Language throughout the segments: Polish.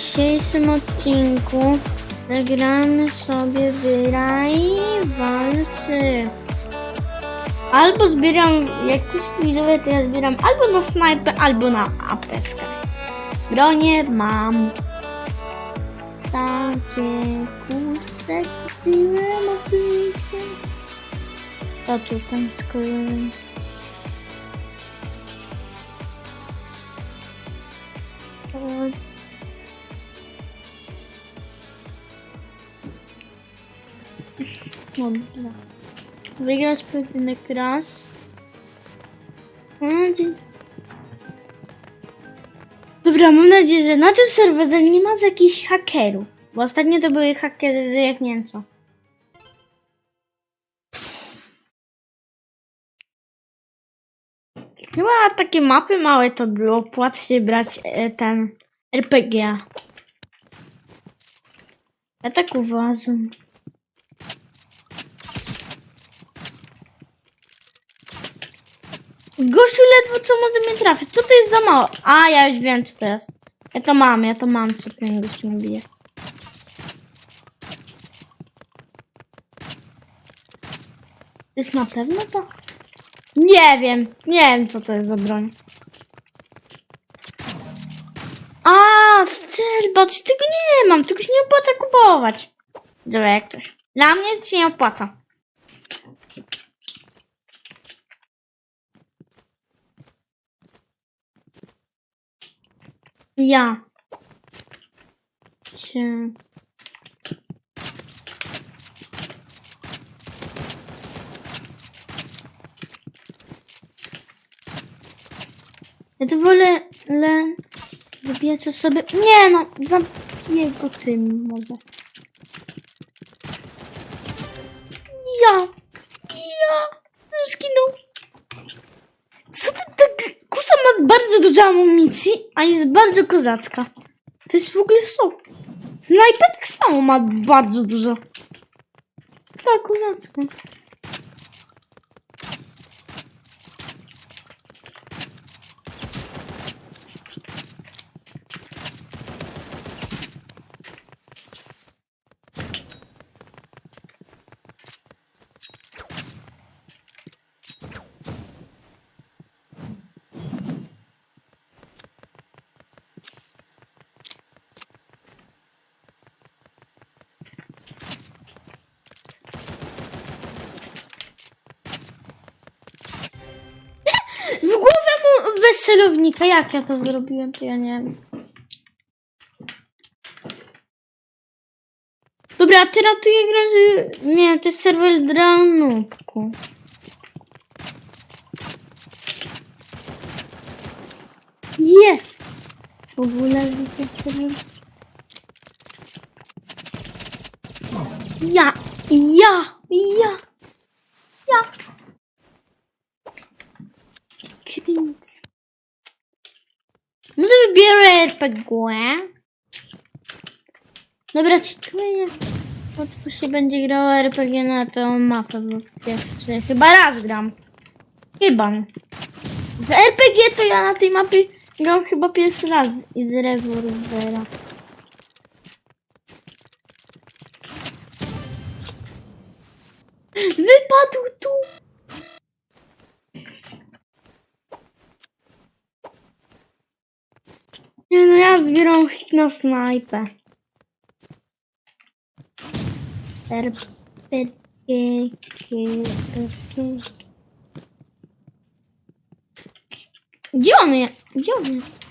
dzisiejszym odcinku zagramy sobie wyraj walszy. Albo zbieram, jak coś widzowie, to ja zbieram albo na snajpę, albo na apteczkę. Bronię mam. Takie kusek kupiłem oczywiście. To tutaj z kolei. Dobra. Wygrać pojedynek raz. Mam nadzieję- Dobra, mam nadzieję, że na tym serwerze nie ma z jakichś hakerów. Bo ostatnio to były hakery, jak nie co. Chyba takie mapy małe to było. Opłaca się brać e, ten RPG. Ja tak uważam. Gościu ledwo co może mnie trafić. Co to jest za mało? A, ja już wiem co to jest. Ja to mam, ja to mam, co ten gościu mi bije. Jest na pewno to? Nie wiem, nie wiem co to jest za broń. A, strzelba, czy tego nie mam, tego się nie opłaca kupować. Zobacz jak coś. Dla mnie się nie opłaca. Ja. Cię. Ja to wolę, le, wybijać osoby. Nie no, zabiję go tym może. Ja, zginął. Co ty tak, kusa ma bardzo dużo amunicji, a jest bardzo kozacka. To jest w ogóle so. Tak samo ma bardzo dużo. Tak, kozacka. W głowę mu bez celownika. Jak ja to zrobiłem, to ja nie wiem. Dobra, a ty ratuję grę, że... Nie to jest serwer dla nubku. Jest! W ogóle serwer... Ja! Ja! Ja! Ja! RPG? Dobra, ciekawe jak się będzie grało RPG na tą mapę, bo pierwszy chyba raz gram. Chyba. Z RPG to ja na tej mapie gram chyba pierwszy raz i z rewolwera. Wypadł tu! Nie no, ja zbieram hit na snajpę. Gdzie on jest? Gdzie on jest?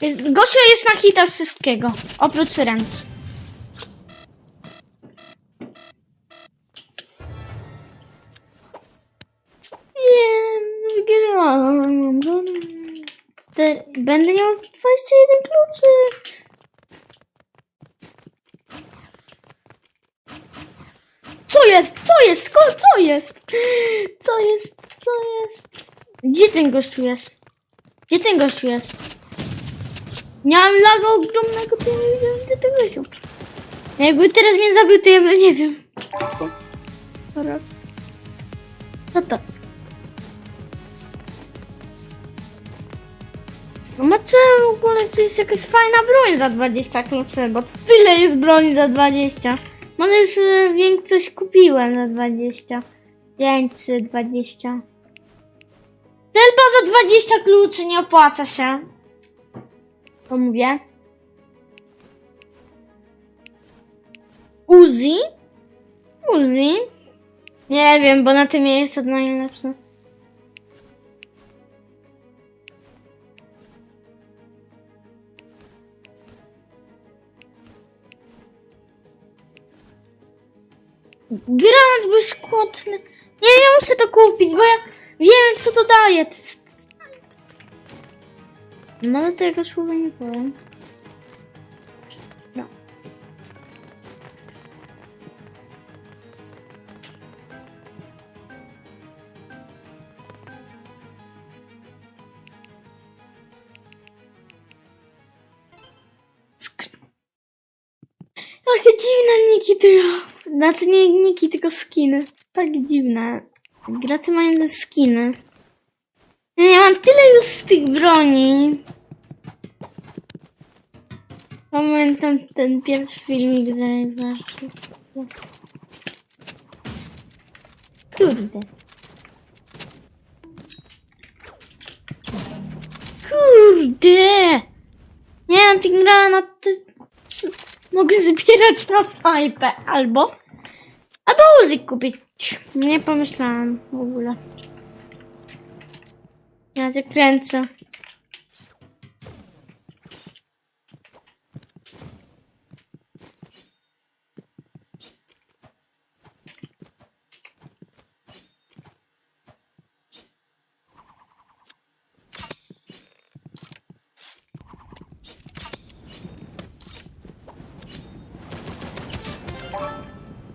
Gosia jest na hita wszystkiego, oprócz ręce. Nie, wygrałam. Będę miał 21 kluczy. Co jest? Co jest? Co jest? Co jest? Co jest? Gdzie ten gościu jest? Gdzie ten gościu jest? Miałem laga ogromnego, to nie wiedziałem, gdzie to wziął. Jakby teraz mnie zabił, to ja bym nie wiem. Co? Teraz. Co to? No macie w ogóle czy jest jakaś fajna broń za 20 kluczy, bo tyle jest broni za 20. Może już e, większość kupiłem za 20. 5 czy 20. Tylko za 20 kluczy nie opłaca się. To mówię. Uzi? Uzi? Nie wiem, bo na tym jest to najlepsze. Granat błyskotny. Nie, ja muszę to kupić, bo ja wiem, co to daje. To jest... Może tego słowa nie powiem. No. Takie dziwne niki tylko. Znaczy nie niki, tylko skiny. Tak dziwne. Gracze mają skiny. Nie mam tyle już z tych broni. Pamiętam ten pierwszy filmik z. Kurde. Kurde! Nie mam tych granaty. Mogę zbierać na snajpę. Albo... Albo użyć kupić. Nie pomyślałam w ogóle. Ja cię kręcę.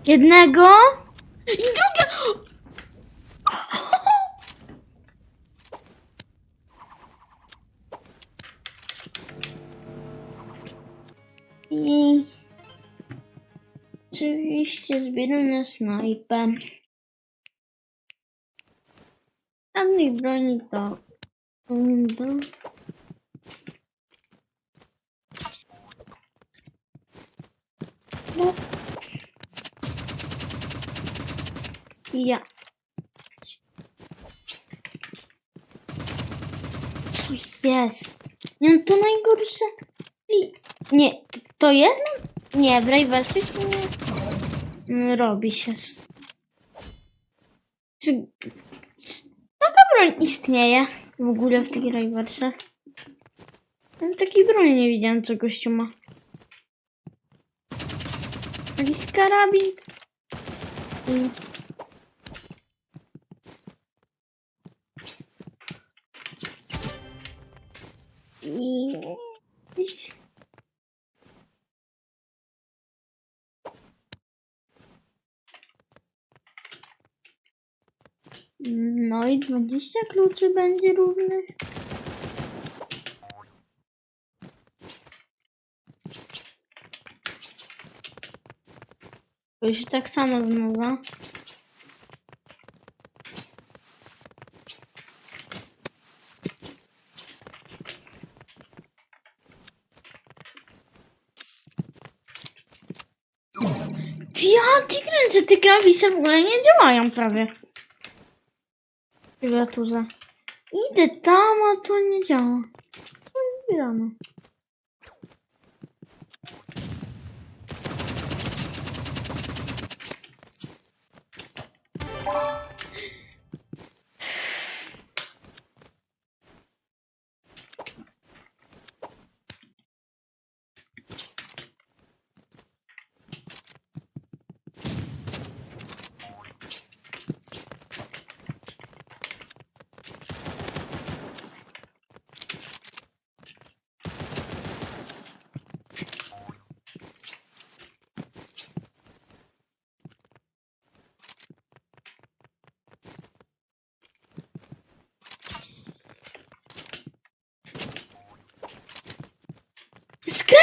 Jednego i drugie. Oczywiście zbieram na snajpę. Żadnej broni to No. Ja. Co jest? Nie, no to najgorsze. Nie, to jedno? Nie, w Rayversie to nie robi się. Czy, taka broń istnieje w ogóle w tej Rayversie? Ja takiej broni nie widziałem, co gościu ma. Jakiś karabin. No i 20 kluczy będzie równych. To już tak samo znowu. Ja ci kręcę, te klawisze w ogóle nie działają prawie. Klawiaturze. Idę tam, a to nie działa. No i zbieramy.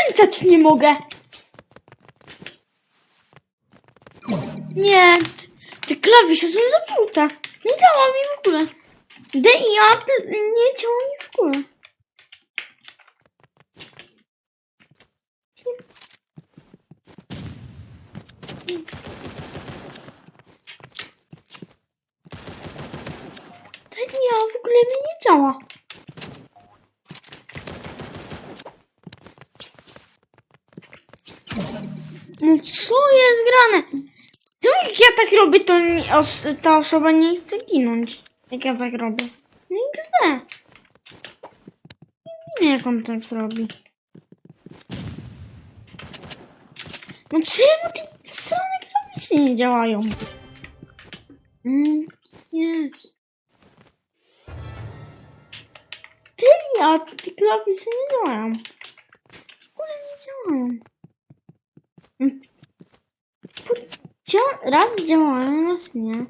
Skręcać nie mogę. Nie, te klawisze są zatrute. Nie działa mi w ogóle. D i A nie działa mi w ogóle. I A w ogóle mi nie działa. No co jest grane? Czemu jak ja tak robię, to os, ta osoba nie chce ginąć? Jak ja tak robię? No i gzdę. Nie wiem jak on tak robi. No czemu te, te strony klawisy nie działają? Mm, jest. Ty, a te klawisy nie działają. W ogóle nie działają. Dzia- raz działają, raz nie.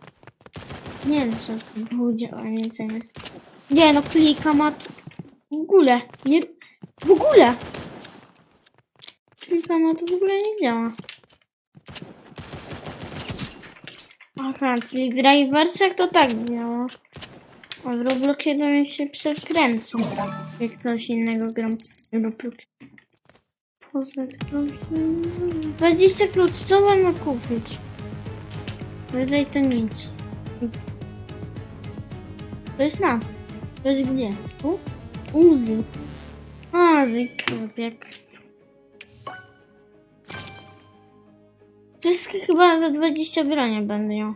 Nie wiem, co to było działanie ceny. Nie no, klikam, a to w ogóle, nie, w ogóle. Klikam, a to w ogóle nie działa. Aha, czyli w Riversach to tak działa. A w Robloxie to się przekręca. Jak ktoś innego gram w Roblox. Poza tym... 20 kluczy, co mam kupić? Wyżej to nic. To jest na. To jest gdzie? Tu? Uzy. A, wykopiek. Wszystkie chyba za 20 bronie będę miał.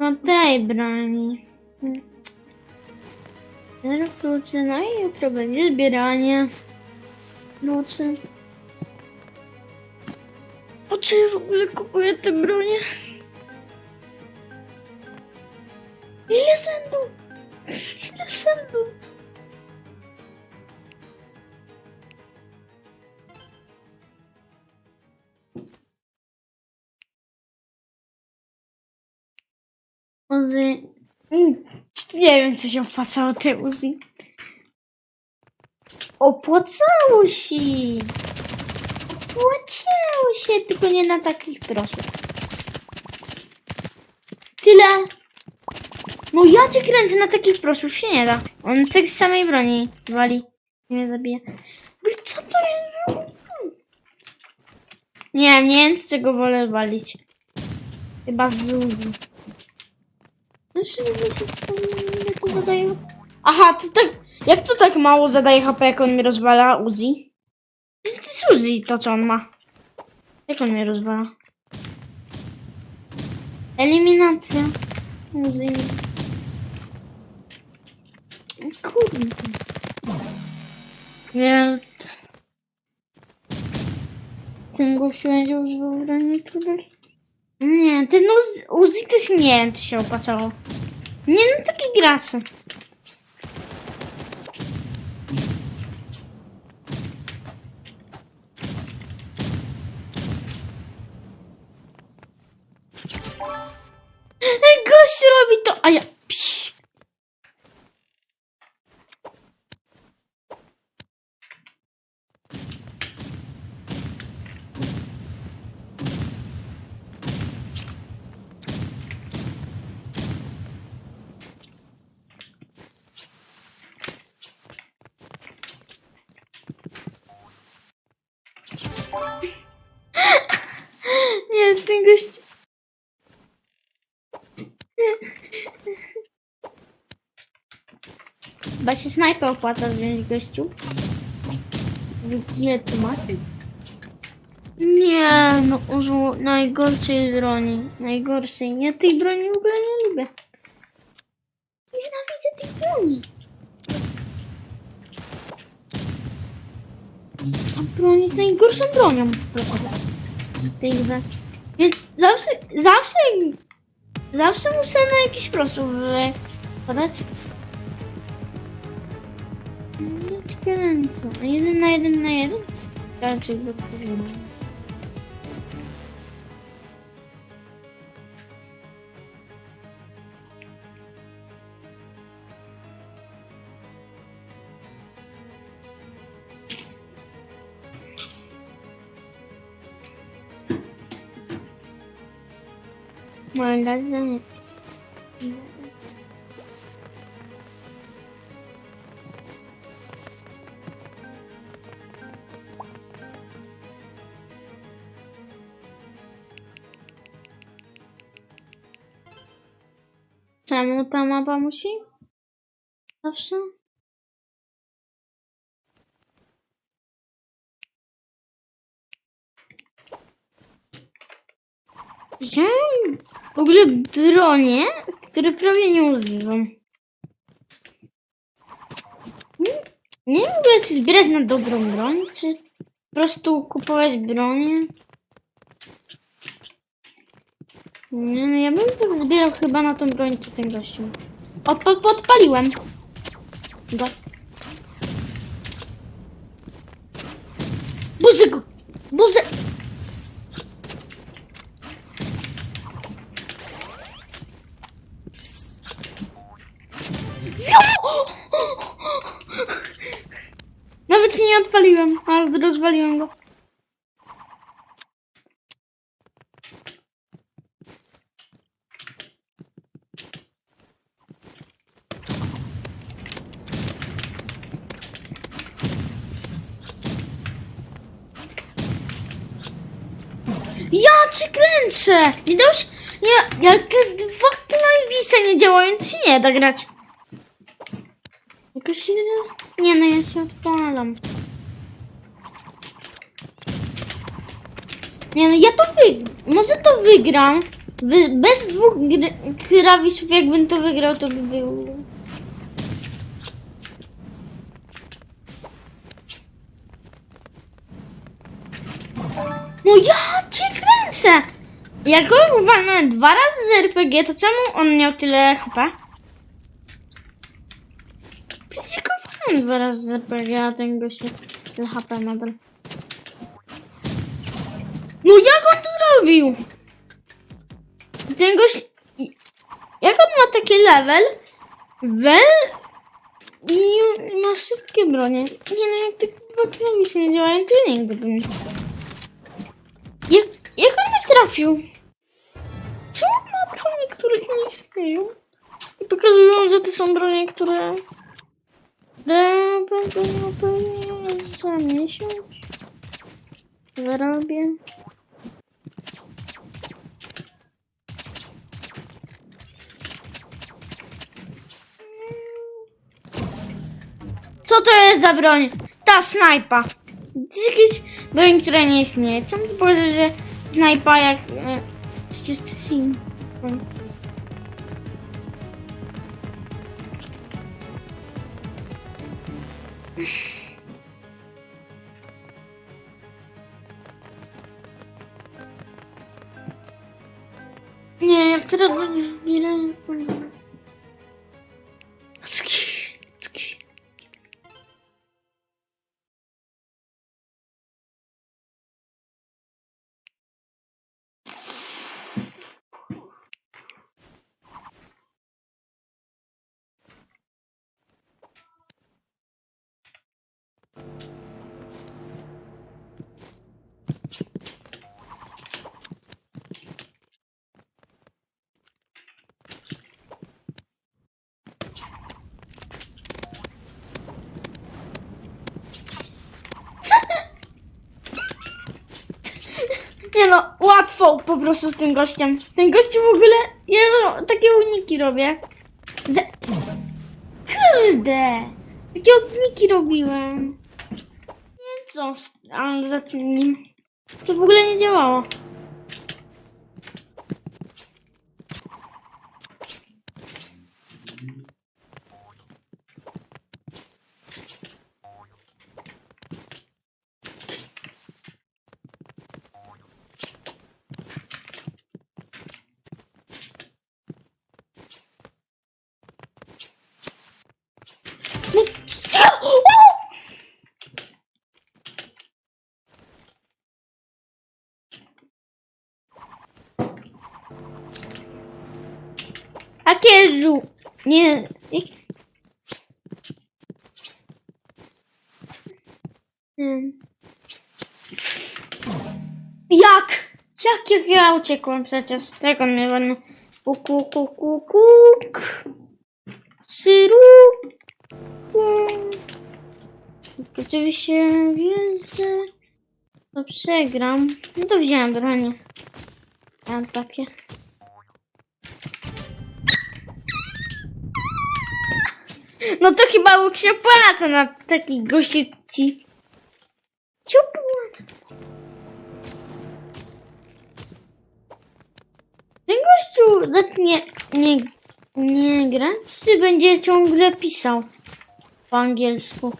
No tej broni. Zero kluczy, no i jutro będzie zbieranie kluczy. Po co ja w ogóle kupuję te bronie? Ile sędu? Ile sędu? Uzy. Mm, Nie wiem, co się opłacało te Uzi. Opłacało się. Opłacało się, tylko nie na takich proszach. Tyle. No ja cię kręcę na takich proszów się nie da. On tak z samej broni wali. Nie zabije. Bo Co to jest? Nie, nie wiem, z czego wolę walić. Chyba z Uzi. Znaczy, ile to? Aha, to tak. Jak to tak mało zadaje HP, jak on mi rozwala Uzi? Jest Uzi to, co on ma. Jak on mnie rozwala? Eliminacja. Uzi. Kurde. Nie. Ten gościu będzie używał broni tutaj? Nie, ten Uzi, Uzi też nie się opłacało. Nie, no takie gracze. Gość robi to, a ja... ten gość... Chyba się snajpę opłaca wziąć gościu. Ile tu masz? Nie, no użył najgorszej broni. Najgorszej. Ja tej broni w ogóle nie lubię. Nienawidzę tej broni. A broń jest najgorszą bronią. w tej grze. Zawsze, zawsze, zawsze muszę na jakiś wypadać. Kręcę. Jeden na jeden na jeden? Raczej do Magazynie. Czemu ta mapa musi? Zawsze? Wziąłem w ogóle bronie, które prawie nie używam. Nie, nie wiem, czy zbierać na dobrą broń, czy po prostu kupować bronię. Nie, no ja bym to zbierał chyba na tą broń, co ten gościu. O, po, podpaliłem. Rozwaliłem go. Ja cię kręczę! Widać? Nie, jak dwa knajwise nie działają, to nie da grać. Jakaś... Nie no, ja się odpalam. Nie no, ja to wy... Może to wygram. Wy... Bez dwóch gry... krawisów, jakbym to wygrał, to by był... No ja cię kręcę! Jak go dwa razy z RPG, to czemu on miał tyle HP? Przecież go dwa razy z RPG, a ten gościu tyle HP nadal. No jak on to? Ten. Jak on ma taki level? Wel... I ma wszystkie bronie. Nie no, jak te dwa klawisze nie działają, to nigdy bym... Jak, jak on mnie trafił? Czemu ma bronie, które nie istnieją? I pokazują, że to są bronie, które... będą pewnie za miesiąc. Zarobię. Co to jest za broń? Ta snajpa. To jest jakaś broń, która nie istnieje. Co mi powiedzieć, że snajpa jak... E, to jest Nie no, łatwo po prostu z tym gościem. Ten gościu w ogóle, ja no, takie uniki robię. Ze... Kurde! Takie uniki robiłem. Nie co, ale za tym nim. To w ogóle nie działało. No, o! Żół... Nie... jak-. Jak? Ja uciekłem przecież. On mnie ładnie. Kuk, kuk, kuk, kuk, kuk. Syru. Jak Oczywiście wiem, że to przegram. No to wziąłem broń. Mam takie. No to chyba łuk się opłaca na takich gościci. Ciupła. Ten gościu zacznie nie, nie grać, czy będzie ciągle pisał po angielsku?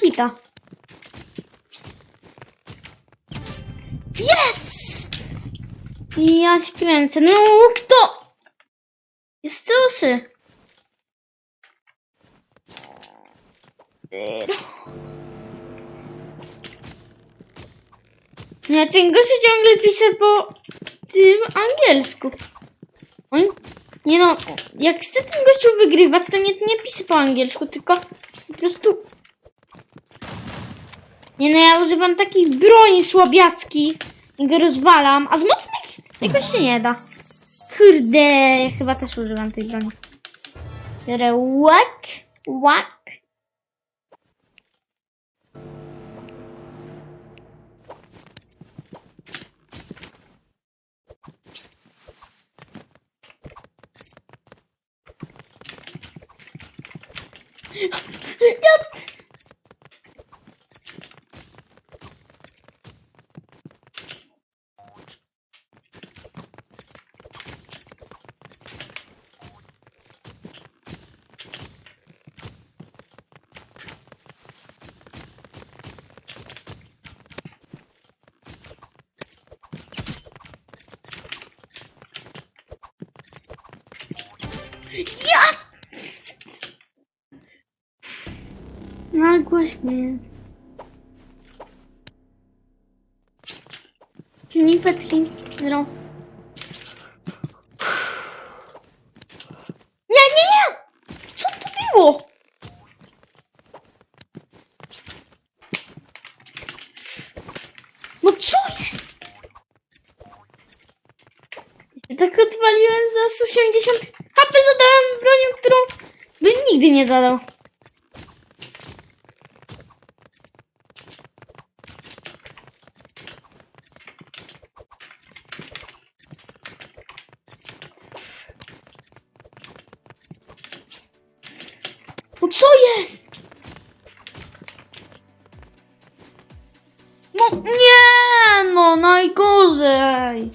Hita. Ja kręcę. No kto? Jest suszy. Nie, ten gościu ciągle pisze po tym angielsku. On, nie no, jak chce ten gościu wygrywać, to nie, nie pisze po angielsku, tylko po prostu... Nie no, ja używam takich broni słabiackich i go rozwalam, a z mocnych jakoś się nie da. Kurde, ja chyba też używam tej broni. Biorę łak, łak. Ja... Ja! Nagłoś mnie. Knifet Hintro. Nie, nie, nie! Co to było? No co jest? Ja tak odwaliłem za 80 HP zadałem bronią, którą by nigdy nie zadał. No co jest? No nie, no najgorzej.